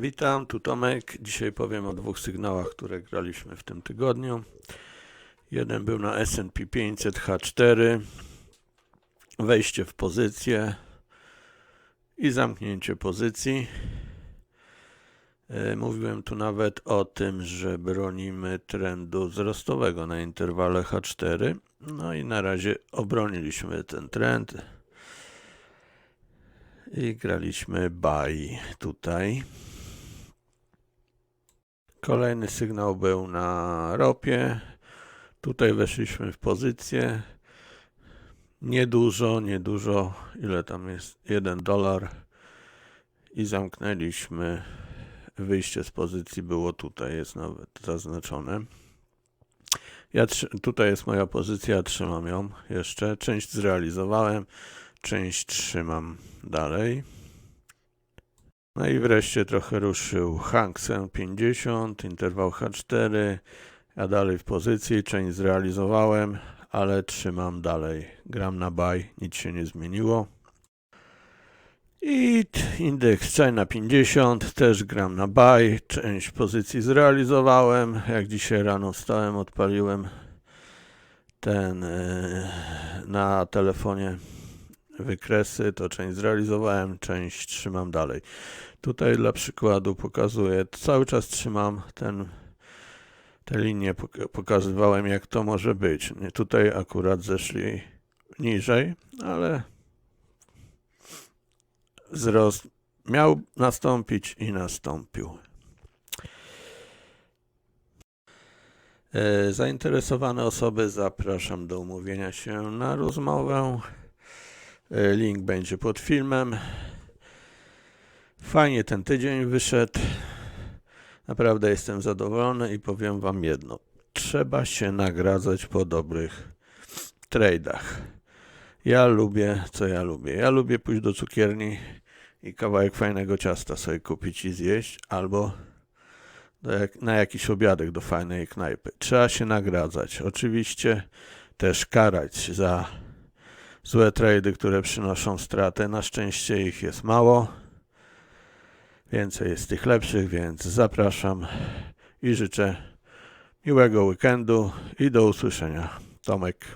Witam, tu Tomek. Dzisiaj powiem o dwóch sygnałach, które graliśmy w tym tygodniu. Jeden był na S&P 500 H4, wejście w pozycję i zamknięcie pozycji. E, Mówiłem tu nawet o tym, że bronimy trendu wzrostowego na interwale H4. No i na razie obroniliśmy ten trend i graliśmy buy tutaj. Kolejny sygnał był na ropie. Tutaj weszliśmy w pozycję. Niedużo, niedużo. Ile tam jest? 1 dolar. I zamknęliśmy. Wyjście z pozycji było tutaj, jest nawet zaznaczone. Ja tutaj jest moja pozycja, trzymam ją jeszcze. Część zrealizowałem, część trzymam dalej. No i wreszcie trochę ruszył Hang Seng 50, interwał H4. Ja dalej w pozycji, część zrealizowałem, ale trzymam dalej. Gram na buy, nic się nie zmieniło. I indeks China 50, też gram na buy, część pozycji zrealizowałem. Jak dzisiaj rano wstałem, odpaliłem ten e, na telefonie wykresy, to część zrealizowałem, część trzymam dalej. Tutaj dla przykładu pokazuję, cały czas trzymam ten, te linie, pok- pokazywałem jak to może być. Tutaj akurat zeszli niżej, ale wzrost miał nastąpić i nastąpił. E, Zainteresowane osoby zapraszam do umówienia się na rozmowę. E, Link będzie pod filmem. Fajnie ten tydzień wyszedł. Naprawdę jestem zadowolony i powiem Wam jedno. Trzeba się nagradzać po dobrych tradach. Ja lubię, co ja lubię. Ja lubię pójść do cukierni i kawałek fajnego ciasta sobie kupić i zjeść, albo na jakiś obiadek do fajnej knajpy. Trzeba się nagradzać. Oczywiście też karać za złe trady, które przynoszą stratę. Na szczęście ich jest mało. Więcej jest tych lepszych, więc zapraszam i życzę miłego weekendu i do usłyszenia. Tomek.